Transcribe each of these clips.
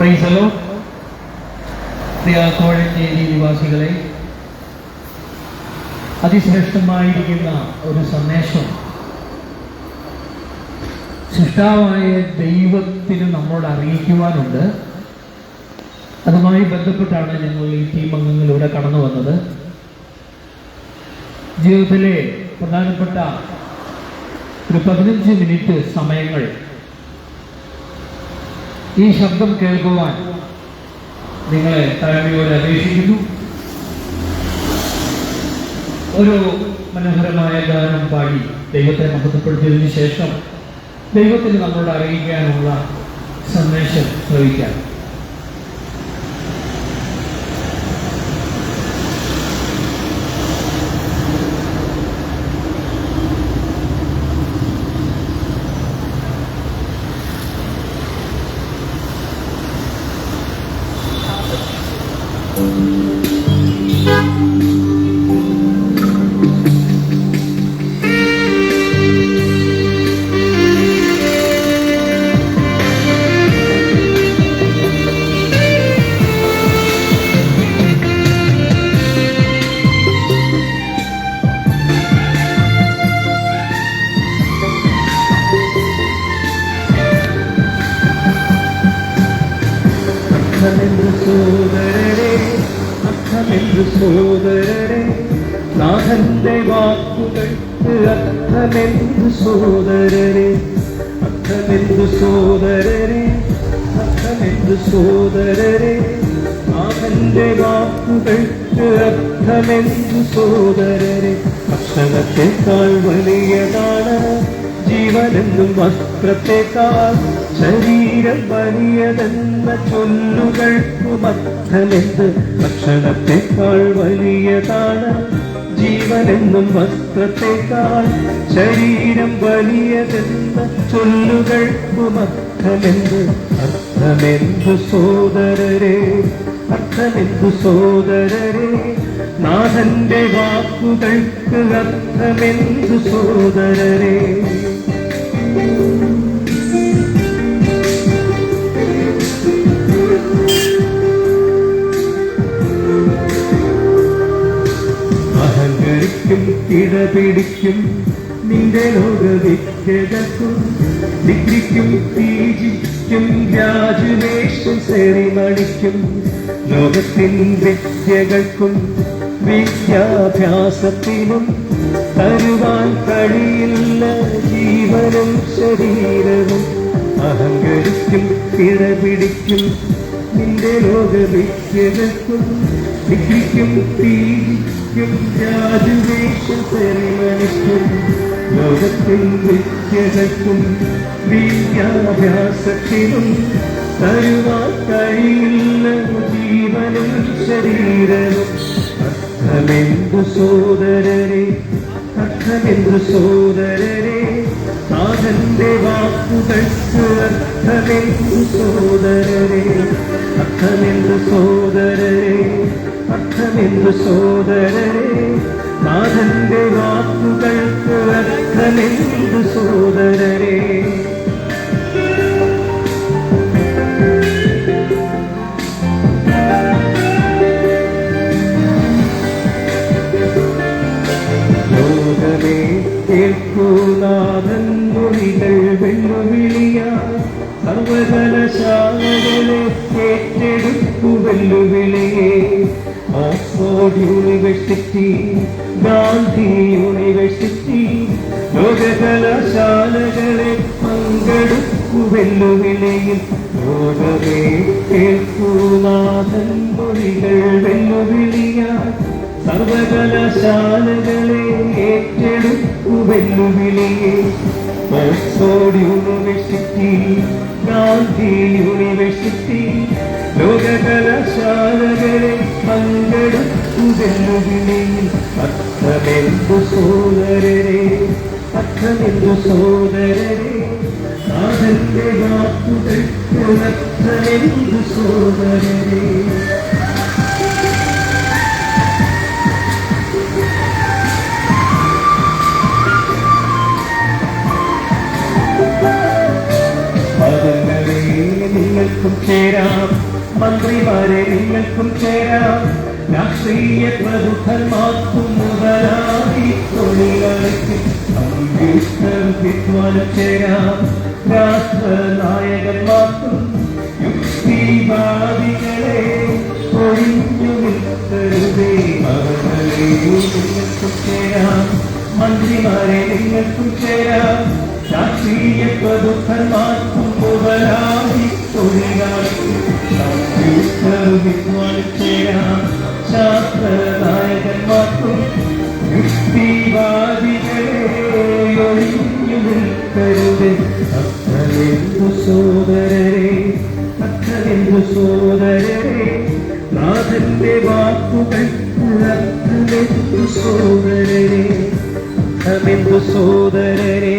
പ്രൈസലോ പ്രിയ കോഴഞ്ചേരി നിവാസികളെ അതിശ്രേഷ്ഠമായിരിക്കുന്ന ഒരു സന്ദേശം. സൃഷ്ടാവായ ദൈവത്തിന് നമ്മളോട് അറിയിക്കുവാനുണ്ട്. അതുമായി ബന്ധപ്പെട്ടാണ് ഞങ്ങൾ ഈ ടീം അംഗങ്ങളിലൂടെ കടന്നു വന്നത്. ജീവിതത്തിലെ പ്രധാനപ്പെട്ട ഒരു പതിനഞ്ച് മിനിറ്റ് സമയങ്ങൾ ഈ ശബ്ദം കേൾക്കുവാൻ നിങ്ങളെ താഴ്മയോടെ അപേക്ഷിക്കുന്നു. ഒരു മനോഹരമായ ഗാനം പാടി ദൈവത്തെ മഹത്വപ്പെടുത്തിയതിനു ശേഷം ദൈവത്തിന് നമ്മളോട് അറിയിക്കാനുള്ള സന്ദേശം ശ്രവിക്കാം അക്കമെന്തു സോദരരെ അക്കമെന്തു സോദരരെ അക്കമെന്തു സോദരരെ അവന്റെ വാക്കുകൾക്ക് അർത്ഥമെന്തു സോദരനെ? ഭക്ഷണത്തെക്കാൾ വലിയതാണ് ജീവനെന്നും വസ്ത്രത്തെക്കാൾ ശരീരം വലിയതെന്ന ചൊല്ലുകൾക്കും അർത്ഥമെന്ത്? ഭക്ഷണത്തെക്കാൾ വലിയതാണ് ജീവനെന്നും വസ്ത്രത്തെക്കാൾ ശരീരം വലിയതെന്ന ചൊല്ലുകൾക്കും അർത്ഥമെന്ത് അർത്ഥമെന്തു സോദരരെ അർത്ഥമെന്തു സോദരരെ നാഥന്റെ വാക്കുകൾക്ക് അർത്ഥമെന്തു സോദരരെ കിടപിടിക്കും നിന്റെ ലോകവിദ്യകൾക്കും ഡിഗ്രിക്കും പീജിക്കും ഗ്രാജുവേഷൻ സെറിമണിക്കും. ലോകത്തിൻ വിദ്യകൾക്കും വിദ്യാഭ്യാസത്തിനും തരുവാൻ കഴിയില്ല ജീവനും ശരീരവും. അഹങ്കരിക്കും കിടപിടിക്കും നിന്റെ ലോകവിദ്യകൾക്കും ഡിഗ്രിക്കും പീജിക്കും ഗ്രാജുവേഷൻ സെറിമണിക്കും ലോകത്തിൽ വിദ്യകൾക്കും വിദ്യാഭ്യാസത്തിനും തരുവാൻ കഴിയില്ല ജീവനും ശരീരവും. അർത്ഥമെന്തു സോദരരെ അർത്ഥമെന്തു സോദരരെ? നാഥന്റെ വാക്കുകൾക്ക് അർത്ഥമെന്തു സോദരരെ അർത്ഥമെന്തു സോദരരെ? അർത്ഥമെന്തു സോദരരെ നാഥന്റെ വാക്കുകൾക്ക് അർത്ഥമെന്തു സോദരരെ സർവകലാശാലകളെ ഏറ്റെടുക്കു വെല്ലുവിളിയെ ഓക്സ്ഫോർഡ് യൂണിവേഴ്സിറ്റി ഗാന്ധി യൂണിവേഴ്സിറ്റി. ലോകകലാശാലകളെ പങ്കെടുക്കു വെല്ലുവിളിയിൽ അർത്ഥമെന്തു സോദരരെ? അർത്ഥമെന്തു സോദരരെ? നാഥന്റെ വാക്കുകൾക്ക് അർത്ഥമെന്തു സോദരരെ? നിങ്ങൾക്കും ചേരാം മന്ത്രിമാരെ നിങ്ങൾക്കും ചേരാം രാഷ്ട്രീയ പ്രമുഖന്മാർക്കും മുതലായി തൊഴിലാളിക്ക് വിദ്വാനും ചേരാം. രാഷ്ട്ര നായകന്മാർക്കും യുക്തിവാദികളെ ഒഴിഞ്ഞു നിൽക്കരുതേ. അവരെ നിങ്ങൾക്കും ചേരാം മന്ത്രിമാരെ നിങ്ങൾക്കും ചേരാം രാഷ്ട്രീയ പ്രമുഖന്മാർക്കും മുതലായി തൊഴിലാളിക്കും കമ്പ്യൂട്ടർ വിദ്വാനും ചേരാം ശാസ്ത്ര നായകന്മാർക്കും യുക്തിവാദികളെ ഒഴിഞ്ഞു നിൽക്കരുത് അത്രയെന്തു സോദരരെ അത്രയെന്തു സോദരരെ നാഥന്റെ വാക്കുകൾ അത്രയെന്തു സോദരരെ അർത്ഥമെന്തു സോദരരെ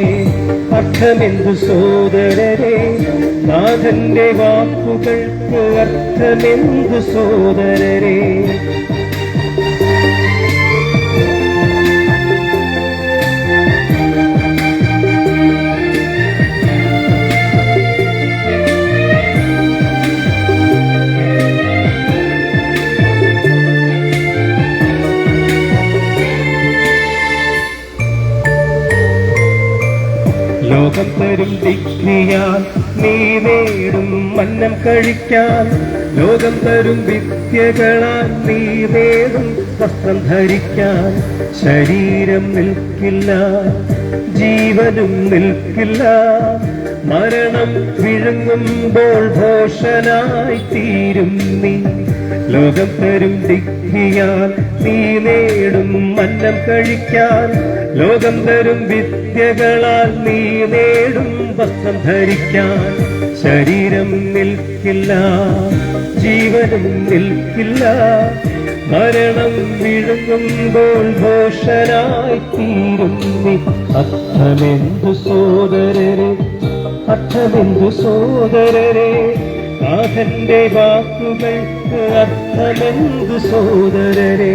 അർത്ഥമെന്തു സോദരരെ? നാഥന്റെ വാക്കുകൾക്ക് അർത്ഥമെന്തു സോദരരെ? ലോകം വിദ്യയാൽ നീ നേടും മന്നം കഴിക്കാൻ. ലോകം തരും വിദ്യകളാൽ നീ നേടും വസ്ത്രം ധരിക്കാൻ. ശരീരം നിൽക്കില്ല ജീവനും നിൽക്കില്ല. മരണം വിഴുങ്ങുമ്പോൾ ഭോഷനായി തീരും നീ. ലോകം തരും സിദ്ധിയാൽ നീ നേടും മന്നം കഴിക്കാൻ. ലോകം തരും വിദ്യകളാൽ നീ നേടും വസ്ത്രം ധരിക്കാൻ. ശരീരം നിൽക്കില്ല ജീവനും നിൽക്കില്ല. മരണം വിഴുങ്ങുമ്പോൾ ഘോഷനായി തീരും അർത്ഥമെന്തു സോദരരെ അർത്ഥമെന്തു സോദരരെ? നാഥന്റെ വാക്കുകൾക്ക് അർത്ഥമെന്തു സോദരരെ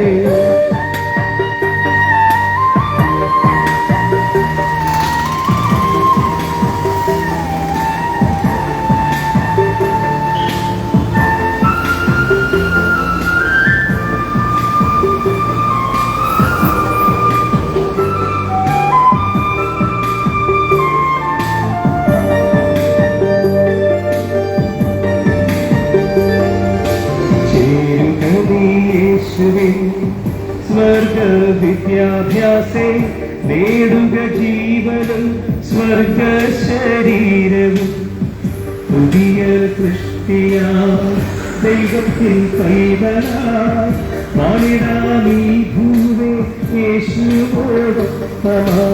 വാണിടാമീ ഭൂവേ യേശുവോടൊപ്പമാ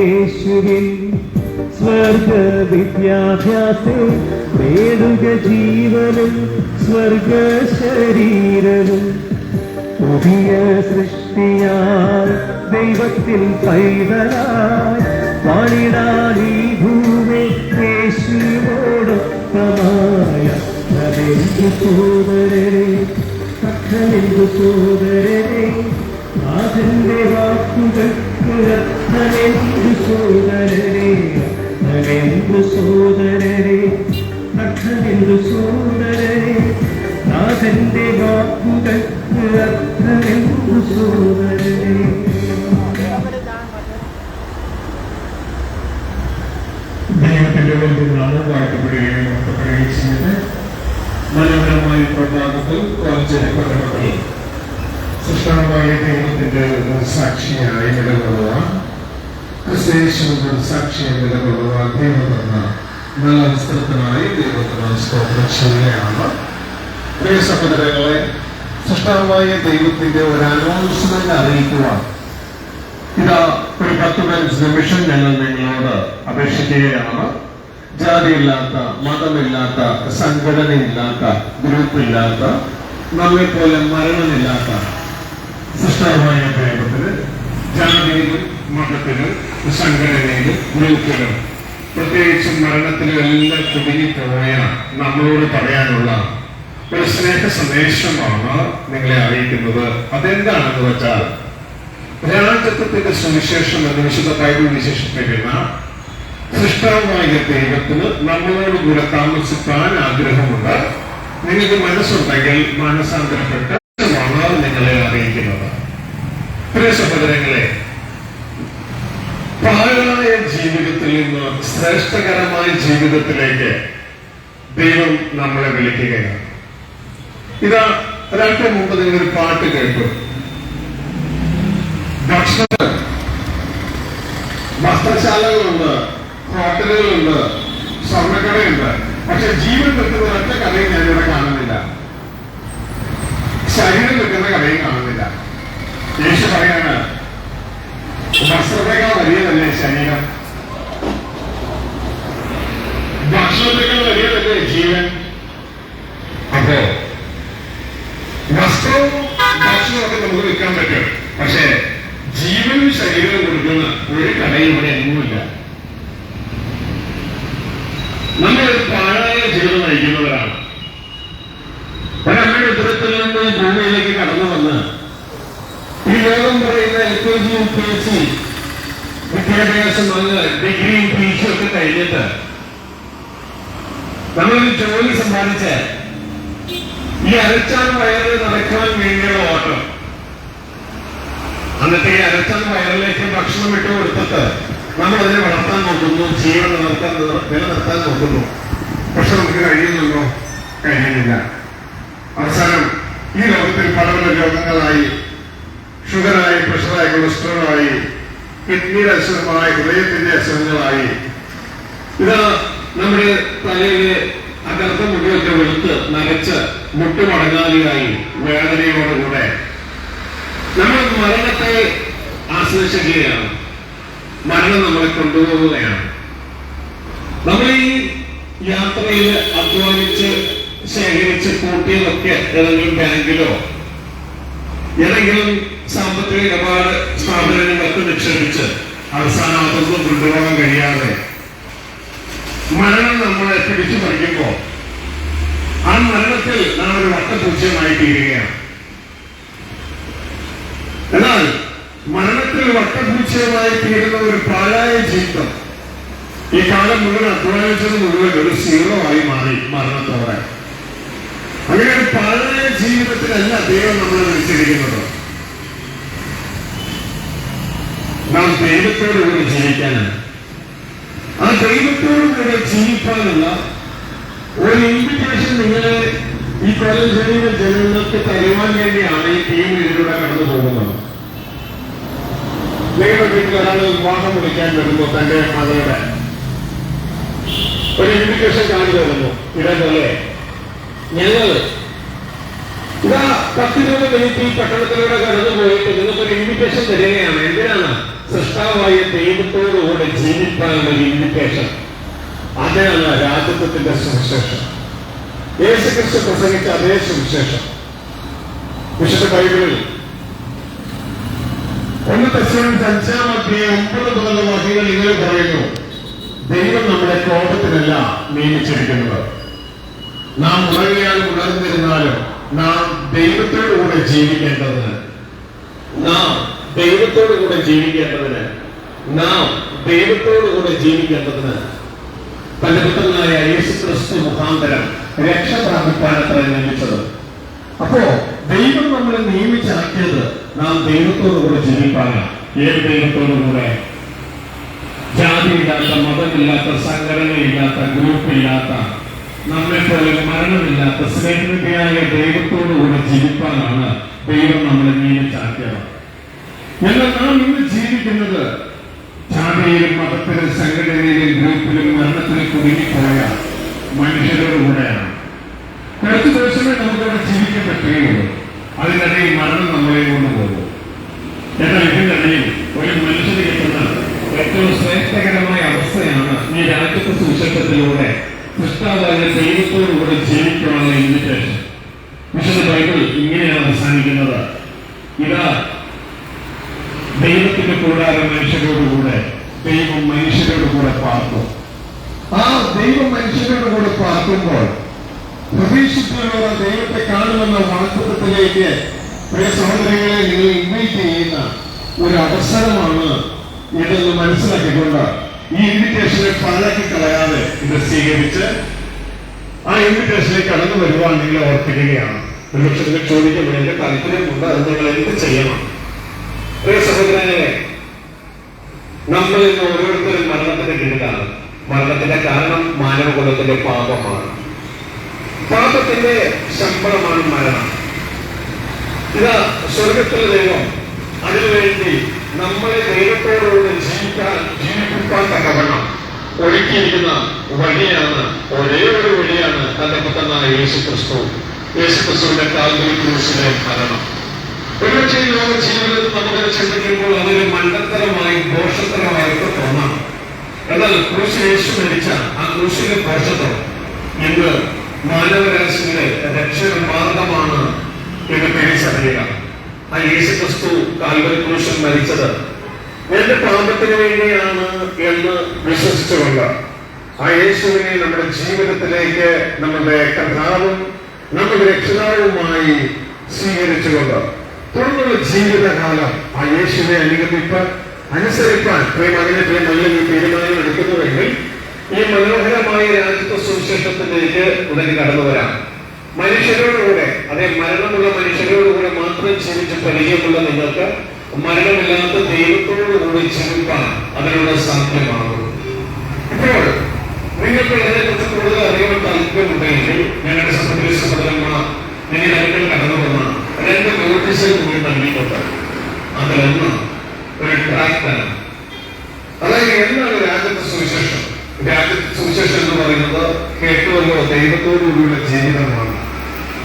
യേശുവിൽ. സ്വർഗ ജീവനും സ്വർഗ ശരീരവും പുതിയ സൃഷ്ടിയാൽ ദൈവത്തിൽ പൈതലായി. വാണിടാനീ ഭൂമി യേശുവോടൊപ്പമായ അർത്ഥമെന്തു സോദരരെ അർത്ഥമെന്തു സോദരരെ നാഥന്റെ വാക്കുകൾക്ക് അർത്ഥമെന്തു സോദരരെ അർത്ഥമെന്തു സോദരരെ അർത്ഥമെന്തു സോദരരെ നാഥന്റെ വാക്കുകൾക്ക് അർത്ഥമെന്തു സോദരരെ ദൈവത്തിന്റെ വലിയ നാമം വാഴ്ത്തപ്പെടുകയും ചെയ്ത് മനോഹരമായ പ്രഭാതത്തിൽ ജനപദമക്കൾ സൃഷ്ടാവായ ദൈവത്തിന്റെ സാക്ഷിയായി നിലകൊള്ളുവാൻ ക്രിസ്തേശ്വരന്റെ സാക്ഷിയായി നിലകൊള്ളുവാൻ ദൈവം തന്ന നല്ല അവസരത്തിനായി ദൈവത്തിന് സ്തോത്രം ചെയ്യുകയാണ്. പ്രിയ സഹോദരങ്ങളെ സൃഷ്ടാവായ ദൈവത്തിന്റെ ഒരു അനൗൺസ്മെന്റ് അറിയിക്കുവാൻ ഇതാ ഒരു പത്ത് പതിനഞ്ച് നിമിഷം ഞങ്ങൾ നിങ്ങളോട് അപേക്ഷിക്കുകയാണ്. ജാതിയില്ലാത്ത മതമില്ലാത്ത സംഘടനയില്ലാത്ത ഗ്രൂപ്പില്ലാത്ത നമ്മെ പോലെ മരണമില്ലാത്ത സൃഷ്ടമായ ദൈവത്തിന് ജാതിയിലും മതത്തിലും സംഘടനയിലും ഗ്രൂപ്പിലും പ്രത്യേകിച്ച് മരണത്തിലും എല്ലാം കുടുങ്ങിപ്പോയ നമ്മളോട് പറയാനുള്ള ഒരു സ്നേഹ സന്ദേശമാണ് നിങ്ങളെ അറിയിക്കുന്നത്. അതെന്താണെന്ന് വെച്ചാൽ രാജത്വത്തിന്റെ സുവിശേഷം എന്ന് വിശുദ്ധ ബൈബിൾ വിശേഷിപ്പിക്കുന്ന സൃഷ്ടാവായ ദൈവത്തിന് നമ്മളോട് കൂടെ താമസിക്കാൻ ആഗ്രഹമുണ്ട്. നിങ്ങൾക്ക് മനസ്സുണ്ടെങ്കിൽ മനസ്സാന്തരപ്പെട്ട് ആണ് നിങ്ങളെ അറിയിക്കുന്നത്. പ്രിയ സഹോദരങ്ങളെ പാഴായ ജീവിതത്തിൽ നിന്ന് ശ്രേഷ്ഠകരമായ ജീവിതത്തിലേക്ക് ദൈവം നമ്മളെ വിളിക്കുകയാണ്. ഇതാ ഒരാൾക്ക് മുമ്പ് നിങ്ങൾ ഒരു പാട്ട് കേട്ടു. ഭക്ഷണം. വസ്ത്രശാലകളുണ്ട്. ഹോട്ടലുകളുണ്ട് സ്വർണക്കടയുണ്ട്. പക്ഷെ ജീവൻ നിൽക്കുന്ന ഒറ്റ കടയും ഞാനിവിടെ കാണുന്നില്ല. ശരീരം നിൽക്കുന്ന കടയും കാണുന്നില്ല. യേശു പറയാണ് വസ്ത്രത്തെക്കാൾ വലിയതല്ലേ ശരീരം? ഭക്ഷണത്തെക്കാൾ വലിയതല്ലേ ജീവൻ? ഈ വയറിലേക്ക് ഭക്ഷണം ഇട്ട് കൊടുത്തിട്ട് നമ്മൾ അതിനെ വളർത്താൻ നോക്കുന്നു ജീവൻ നിലനിർത്താൻ നിലനിർത്താൻ നോക്കുന്നു. പക്ഷെ നമുക്ക് കഴിയുന്നുണ്ടോ? കഴിയുന്നില്ല. അവസാനം ഈ ലോകത്തിൽ പല പല രോഗങ്ങളായി ഷുഗറായി പ്രഷറായി കൊളസ്ട്രോളായി കിഡ്നിയുടെ അസുഖമായി ഹൃദയത്തിന്റെ അസുഖങ്ങളായി ഇത് നമ്മുടെ തലയിലെ അകർത്ത മുടിയൊക്കെ വെളുത്ത് നരച്ച് മുട്ടുമടങ്ങാതെയായി വേദനയോടുകൂടെ. നമ്മൾ മരണത്തെ ആശ്വസിക്കുകയാണ് മരണം നമ്മളെ കൊണ്ടുപോവുകയാണ് നമ്മൾ ഈ യാത്രയിൽ അധ്വാനിച്ച് ശേഖരിച്ച് കൂട്ടിയതൊക്കെ ഏതെങ്കിലും ബാങ്കിലോ ഏതെങ്കിലും സാമ്പത്തിക ഇടപാട് സ്ഥാപനങ്ങളൊക്കെ നിക്ഷേപിച്ച് അവസാനം അതൊന്നും കൊണ്ടുപോകാൻ കഴിയാതെ മരണം നമ്മളെ പിടിച്ചു പറിക്കുമ്പോ ആ മരണത്തിൽ നാം ഒരു വട്ടപൂജ്യമായി തീരുകയാണ് എന്നാൽ മരണത്തിൽ വട്ടപൂച്ചയമായി തീരുന്ന ഒരു പാഴായ ജീവിതം. ഈ കാലം മുഴുവൻ അധ്വാനിച്ചത് മുഴുവൻ ഒരു സീറോ ആയി മാറി മരണത്തോടെ. അങ്ങനെ ഒരു പാഴായ ജീവിതത്തിലല്ല ദൈവം നമ്മളെ വിളിച്ചിരിക്കുന്നത്. നാം ദൈവത്തോട് കൂടി ജീവിക്കാനാണ്. ആ ദൈവത്തോട് കൂടെ ജീവിക്കാനുള്ള ഒരു ഇൻവിറ്റേഷൻ നിങ്ങളെ ഈ കോളേജിലെ ജനങ്ങൾക്ക് തരുവാൻ വേണ്ടിയാണ് ഈ ടീം ഇതിലൂടെ കടന്നു പോകുന്നത് നിങ്ങളുടെ വീട്ടിൽ ഒരാൾ വിവാഹം വിളിക്കാൻ വരുമ്പോൾ തന്റെ മകളുടെ ഒരു ഇൻവിറ്റേഷൻ കാണിച്ചു തരുന്നു. ഇതേപോലെ ഞങ്ങൾ ഇതാ പത്ത് രൂപ മിനിറ്റ് ഈ പട്ടണത്തിലൂടെ കടന്നു പോയിട്ട് നിങ്ങൾക്ക് ഒരു ഇൻവിറ്റേഷൻ തരികയാണ്. എന്തിനാണ്? സൃഷ്ടാവായ ദൈവത്തോടുകൂടെ ജീവിക്കാനുള്ള ഒരു ഇൻവിറ്റേഷൻ അതാണ് രാജ്യത്വത്തിന്റെ സുവിശേഷം. യേശുക്രിസ്തു പ്രസംഗിച്ച അതേ സുവിശേഷം. വിശുദ്ധ ബൈബിളിൽ ഒന്ന് തെസ്സലോനിക്കർ അഞ്ചാം അധ്യായം ഒമ്പത് ഇങ്ങനെ പറയുന്നു. ദൈവം നമ്മുടെ കോപത്തിനല്ല നിയമിച്ചിരിക്കുന്നത്. നാം ഉണർന്നിയാലും ഉണർന്നിരുന്നാലും നാം ദൈവത്തോടുകൂടെ ജീവിക്കേണ്ടതിന് നാം ദൈവത്തോടുകൂടെ ജീവിക്കേണ്ടതിന് നാം ദൈവത്തോടുകൂടെ ജീവിക്കേണ്ടതിന് തന്റെ പുത്രനായ യേശു ക്രിസ്തു മുഖാന്തരം രക്ഷ പ്രാപിക്കാനത്ര നിയമിച്ചത്. അപ്പോ ദൈവം നമ്മളെ നിയമിച്ചാക്കിയത് നാം ദൈവത്തോടുകൂടെ ജീവിക്കാനാണ് ഏത് ദൈവത്തോടുകൂടെ? ജാതിയില്ലാത്ത മതമില്ലാത്ത സംഘടനയില്ലാത്ത ഗ്രൂപ്പില്ലാത്ത നമ്മെ പോലെ മരണമില്ലാത്ത സ്നേഹിതയായ ദൈവത്തോടുകൂടെ ജീവിക്കാനാണ് ദൈവം നമ്മളെ നിയമിച്ചാക്കിയത് എന്നാൽ നാം ഇന്ന് ജീവിക്കുന്നത് ജാതിയിലും മതത്തിലും സംഘടനയിലും ഗ്രൂപ്പിലും മരണത്തിലും കുടുങ്ങിപ്പോയ മനുഷ്യരോടുകൂടെയാണ്. കുറച്ച് ദിവസമേ നമുക്കവിടെ ജീവിക്കാൻ പറ്റുകയുള്ളൂ. അതിനിടയിൽ മരണം നമ്മളെ കൊണ്ടുപോകും എന്നാൽ ഇതിനിടയിൽ ഒരു മനുഷ്യന് കിട്ടുന്ന ഏറ്റവും ശ്രേഷ്ഠകരമായ അവസ്ഥയാണ് ഈ രാജ്യത്തെ സുശക്തത്തിലൂടെ കൃഷ്ണാവായ ദൈവത്തോടുകൂടെ ജീവിക്കണമെന്ന ഇൻവിറ്റേഷൻ വിശുദ്ധ ബൈബിൾ ഇങ്ങനെയാണ് അവസാനിക്കുന്നത്. ഇതാ ദൈവത്തിന്റെ കൂടാതെ മനുഷ്യരോടുകൂടെ ദൈവം മനുഷ്യരോട് കൂടെ പാർത്തു ആ ദൈവം മനുഷ്യരോട് കൂടെ പാർക്കുമ്പോൾ പ്രതീക്ഷിക്കാനുള്ള ദൈവത്തെ കാണുമെന്ന വാക്തത്വത്തിലേക്ക് പ്രിയ സഹോദരങ്ങളെ നിങ്ങൾ ഇൻവൈറ്റ് ചെയ്യുന്ന ഒരു അവസരമാണ് ഇതെന്ന് മനസ്സിലാക്കിക്കൊണ്ട് ഈ ഇൻവിറ്റേഷനെ പഴക്കി കളയാതെ ഇത് സ്വീകരിച്ച് ആ ഇൻവിറ്റേഷനിലേക്ക് കടന്നു വരുവാൻ നിങ്ങൾ ഓർപ്പിക്കുകയാണ്. ഒരുപക്ഷെ നിങ്ങൾ ചോദിക്കുമ്പോൾ എന്റെ താല്പര്യമുണ്ട് അത് നിങ്ങൾ എന്ത് ചെയ്യണം? പ്രിയ സഹോദരനെ നമ്മൾ ഇന്ന് ഓരോരുത്തരും മരണത്തിന്റെ കീഴിലാണ് മരണത്തിന്റെ കാരണം മാനവകുലത്തിന്റെ പാപമാണ്. പാപത്തിന്റെ ശമ്പളമാണ് മരണം. ഇത് സ്വർഗത്തിലെ ദൈവം. അതിനുവേണ്ടി നമ്മളെ ദൈവത്തോടുകൂടി ജീവിക്കാൻ ജീവിപ്പിക്കാൻ തക്കവണ്ണം ഒരുക്കിയിരിക്കുന്ന വഴിയാണ് ഒരേ ഒരു വഴിയാണ് തന്റെ പുത്രനായ യേശു ക്രിസ്തു യേശു ക്രിസ്തുവിന്റെ കാൽവരി മരണം. ഒരുപക്ഷെ ലോക ജീവിതത്തിൽ നമുക്കത് ചിന്തിക്കുമ്പോൾ അതൊരു മണ്ടത്തരമായി ദോഷത്തരമായിട്ട് തോന്നാം. എന്നാൽ ക്രൂശ് യേശു മരിച്ച ആ ക്രൂശിന്റെ ദോഷത്വം ഇന്ന് മാനവരാശിയുടെ രക്ഷക മാർഗമാണ് എന്ന് തിരിച്ചറിയുക ആ യേശു ക്രിസ്തു കാൽവരി ക്രൂശിൽ മരിച്ചത് എന്റെ പാപത്തിന് വേണ്ടിയാണ് എന്ന് വിശ്വസിച്ചുകൊണ്ട് ആ യേശുവിനെ നമ്മുടെ ജീവിതത്തിലേക്ക് നമ്മുടെ കഥാവും നമ്മുടെ രക്ഷിതാവുമായി സ്വീകരിച്ചുകൊണ്ട് തുടർന്നുള്ള ജീവിതകാലം ആ യേശുവിനെ അനുഗമിപ്പ് അനുസരിപ്പാൻ പ്രേമകനെ പ്രേമല്ല ഈ തീരുമാനം എടുക്കുന്നുവെങ്കിൽ ഈ മനോഹരമായ രാജ്യത്വ സുവിശേഷത്തിലേക്ക് ഉടനെ കടന്നു വരാം. മനുഷ്യരോടുകൂടെ അതേ മരണമുള്ള മനുഷ്യരോടുകൂടെ മാത്രം ജീവിച്ച് പരിചയമുള്ള നിങ്ങൾക്ക് മരണമില്ലാത്ത ദൈവത്തോടുകൂടി ജീവിക്കാൻ അതിനുള്ള സാധ്യമാകും. ഇപ്പോൾ നിങ്ങൾക്ക് അതിനെക്കുറിച്ച് കൂടുതൽ അറിയാൻ താല്പര്യമുണ്ടെങ്കിൽ ഞങ്ങളുടെ സമുദ്ര സഹോദരന്മാർ നിങ്ങൾ അതിൽ കടന്നു വന്ന രണ്ട് നോട്ടീസുകൾ കൂടി നൽകിയിട്ടുണ്ട് അതിലൊന്ന് ഒരു ട്രാക്ക് തരം അതായത് എന്താണ് രാജ്യത്തെ സുവിശേഷം രാജ്യത്തെ സുവിശേഷം എന്ന് പറയുന്നത് കേട്ടുവല്ലോ ദൈവത്തോടുകൂടിയുള്ള ജീവിതമാണ്.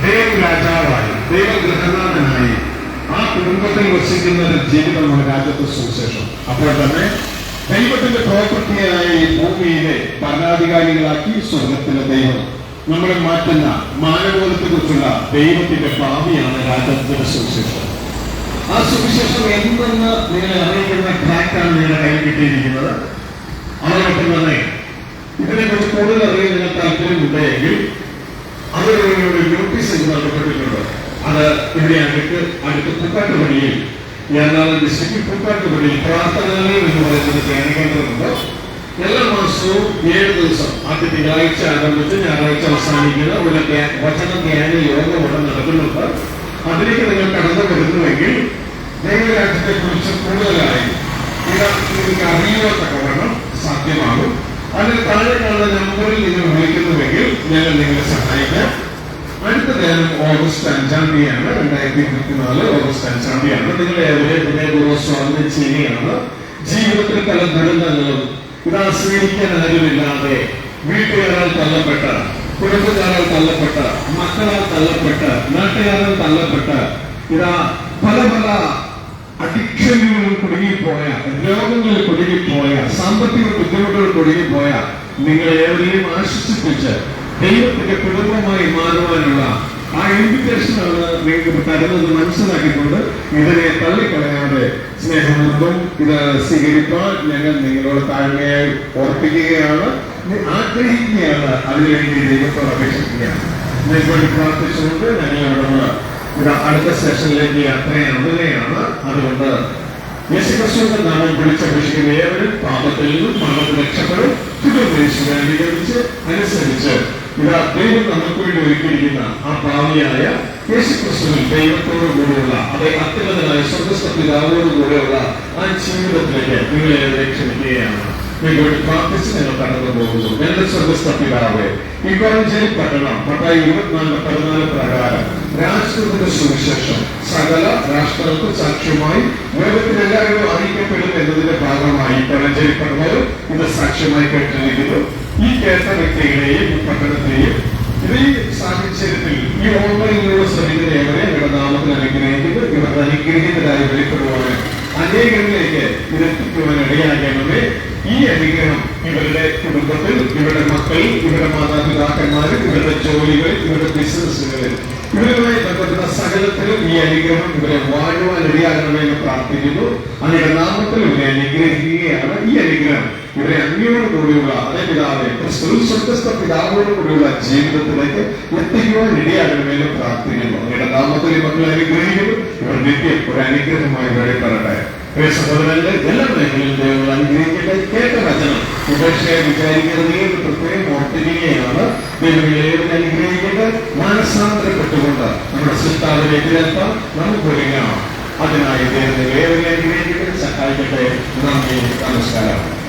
ദൈവം രാജാവായി ദൈവഗ്രഹനാഥനായി ആ കുടുംബത്തിൽ വസിക്കുന്ന ഒരു ജീവിതമാണ് രാജ്യത്തെ സുവിശേഷം. അപ്പോൾ തന്നെ ദൈവത്തിന്റെ പ്രോപ്പർട്ടിയായ ഈ ഭൂമിയിലെ ഭരണാധികാരികളാക്കി സ്വർഗത്തിലെ ദൈവം നമ്മളെ മാറ്റുന്ന മാനബോധത്തെ കുറിച്ചുള്ള ദൈവത്തിന്റെ ഭാവിയാണ് രാജ്യത്തിന്റെ സുവിശേഷം. ആ സുവിശേഷം എന്തെന്ന് നിങ്ങളെ അറിയിക്കുന്ന ട്രാക്കാണ് നിങ്ങളുടെ കയ്യിൽ കിട്ടിയിരിക്കുന്നത്? അതോടൊപ്പം തന്നെ ഇതിനെക്കുറിച്ച് കൂടുതൽ അറിയാൻ നിങ്ങൾ താല്പര്യമുണ്ടെങ്കിൽ അവരുടെ ഒരു നോട്ടീസ് എനിക്ക് നൽകപ്പെട്ടിട്ടുണ്ട് അത് ഇവിടെ അടുത്ത് അടുത്ത് പൂക്കാട്ട് വഴിയിൽ എറണാകുളം ഡിസ്ട്രിക്ട് പൂക്കാട്ട് വഴിയിൽ പ്രാർത്ഥനാലയം എന്ന് പറയുന്നത് ധ്യാനകേന്ദ്രമുണ്ട്. എല്ലാ മാസവും ഏഴ് ദിവസം ആദ്യ തിങ്കളാഴ്ച ആരംഭിച്ച് ഞായറാഴ്ച അവസാനിക്കുന്ന ഒരു വചന ധ്യാന യോഗം ഇവിടെ നടക്കുന്നുണ്ട്. അതിലേക്ക് നിങ്ങൾ കടന്നു വരുന്നുവെങ്കിൽ ദൈവരാജ്യത്തെ കുറിച്ച് കൂടുതലായി ഇത് നിങ്ങൾക്ക് അറിയുവാത്തക്കവണ്ണം സാധ്യമാകും. അതിന് താഴെ കാണുന്ന നമ്പറിൽ നിങ്ങൾ വിളിക്കുന്നുവെങ്കിൽ ഞങ്ങൾ നിങ്ങളെ സഹായിക്കാം. അടുത്ത നേരം ഓഗസ്റ്റ് അഞ്ചാം തീയതിയാണ് രണ്ടായിരത്തി ഇരുപത്തിനാല് ഓഗസ്റ്റ് അഞ്ചാം തീയതിയാണ്. നിങ്ങളെ ഏവരെ ഹൃദയപൂർവം സ്വാഗതം ചെയ്യുകയാണ്. ജീവിതത്തിൽ പല ദുരന്തങ്ങളും ഇത് ആസ്വദിക്കാൻ ആരുമില്ലാതെ വീട്ടുകാരാൽ തള്ളപ്പെട്ട കുടുംബക്കാരാൽ തള്ളപ്പെട്ട മക്കളാൽ തള്ളപ്പെട്ട നാട്ടുകാരാൽ തള്ളപ്പെട്ട ഇതാ പല പല അഡിക്ഷനുകളിൽ കുടുങ്ങിപ്പോയ രോഗങ്ങളിൽ കുടുങ്ങിപ്പോയ സാമ്പത്തിക ബുദ്ധിമുട്ടുകൾ കുടുങ്ങിപ്പോയ നിങ്ങൾ ഏവരെയും ആശ്വസിപ്പിച്ച് ദൈവത്തിന്റെ കുടുംബമായി മാറുവാനുള്ള ആ ഇൻവിറ്റേഷനാണ് നിങ്ങൾക്ക് തരുന്നത് മനസ്സിലാക്കിക്കൊണ്ട് ഇതിനെ തള്ളിക്കളയാതെ സ്നേഹബന്ധം ഇത് സ്വീകരിക്കാൻ ഞങ്ങൾ നിങ്ങളോട് താഴ്മയായി ഓർപ്പിക്കുകയാണ് ആഗ്രഹിക്കുകയാണ്. അതിനുവേണ്ടി ദൈവത്തോട് അപേക്ഷിക്കുകയാണ്. നിങ്ങൾക്ക് പ്രാർത്ഥിച്ചുകൊണ്ട് ഇത് അടുത്ത സെഷനിലേക്ക് യാത്രയാവുകയാണ്. അതുകൊണ്ട് യേശുക്രിസ്തുവിന്റെ നാമം വിളിച്ചപേക്ഷിക്കുന്ന ഏവരും പാപത്തിൽ നിന്നും പാപത്തിൽ രക്ഷപ്പെടും. തിരുവനന്തപുരം അംഗീകരിച്ച് അനുസരിച്ച് ഇതാ ദൈവം നമുക്ക് വേണ്ടി ഒരുക്കിയിരിക്കുന്ന ആ ഭാവിയായ യേശുക്രിസ്തുവിൽ ദൈവത്തോടു കൂടിയുള്ള അതേ അത്യുന്നതനായ സ്വർഗസ്ഥ പിതാവോടു കൂടെയുള്ള ആ ജീവിതത്തിലേക്ക് നിങ്ങളെ ക്ഷണിക്കുകയാണ്. വേണ്ടി പ്രാർത്ഥിച്ച് ഞങ്ങൾ കടന്നു പോകുന്നു. എന്റെ സ്വർഗസ്ഥ പിതാവേ ഈ കോളഞ്ചേരി പട്ടണം പട്ടായി ഇരുപത്തിനാല് പതിനാല് പ്രകാരം രാഷ്ട്രത്തിന്റെ സുവിശേഷം സകല രാഷ്ട്രങ്ങൾക്ക് സാക്ഷ്യമായി ലോകത്തിൽ അറിയിക്കപ്പെടും എന്നതിന്റെ ഭാഗമായി കോളഞ്ചേരി പട്ടണവും ഇത് സാക്ഷ്യമായി കേട്ടിരിക്കുന്നു. ഈ കേട്ട വ്യക്തികളെയും പട്ടണത്തെയും ഈ സാഹചര്യത്തിൽ ഈ ഓൺലൈനിലൂടെ ശ്രമിക്കുന്ന ഏവരെ ഇവരുടെ നാമത്തിൽ അനുഗ്രഹിക്കുന്നത് ഇവരുടെ അനുഗ്രഹീതരായി വെളിപ്പെടുവാൻ. അനേകരിലേക്ക് ഇതെത്തിക്കുവാൻ ഇടയാകണമേ. ഈ അനുഗ്രഹം ഇവരുടെ കുടുംബത്തിൽ ഇവരുടെ മക്കളിൽ ഇവരുടെ മാതാപിതാക്കന്മാരിൽ ഇവരുടെ ജോലികളിൽ ഇവരുടെ ബിസിനസ്സുകളിൽ ഇവരുമായി ബന്ധപ്പെട്ട സകലത്തിലും ഈ അനുഗ്രഹം ഇവരെ വാഴുവാൻ ഇടയാകണമെന്ന് പ്രാർത്ഥിക്കുന്നു. അങ്ങയുടെ നാമത്തിൽ ഇവരെ അനുഗ്രഹിക്കുകയാണ്. ഈ അനുഗ്രഹം ഇവരെ അങ്ങയോട് കൂടിയുള്ള അതേ പിതാവെ സ്വന്തസ്ഥ പിതാവോട് കൂടിയുള്ള ജീവിതത്തിലേക്ക് എത്തിക്കുവാൻ ഇടയാകണമെന്ന് പ്രാർത്ഥിക്കുന്നു. അങ്ങയുടെ നാമത്തിൽ മക്കളെ അനുഗ്രഹിക്കുന്നു. ഇവർ നിത്യം ഒരു അനുഗ്രഹമായി വെളിപ്പെടട്ടെ സഹോദരങ്ങളെ എല്ലാ മേഖലയിലും ദൈവങ്ങൾ അനുഗ്രഹിക്കട്ടെ. കേട്ട വചനം. ഉപേക്ഷയെ വിചാരിക്കരുത് എന്ന് പ്രത്യേകം ഓർത്തിരിക്കുകയാണ്. ദൈവങ്ങളേവൻ അനുഗ്രഹിക്കട്ടെ. മാനസാന്തരപ്പെട്ടുകൊണ്ട് നമ്മുടെ സൃഷ്ടാവിലേക്ക് എത്താൻ നമുക്ക് ഒരുങ്ങണം. അതിനായി ദൈവങ്ങളേവനെ അനുഗ്രഹിക്കട്ടെ. സഹായിക്കട്ടെ. നന്ദി. നമസ്കാരം.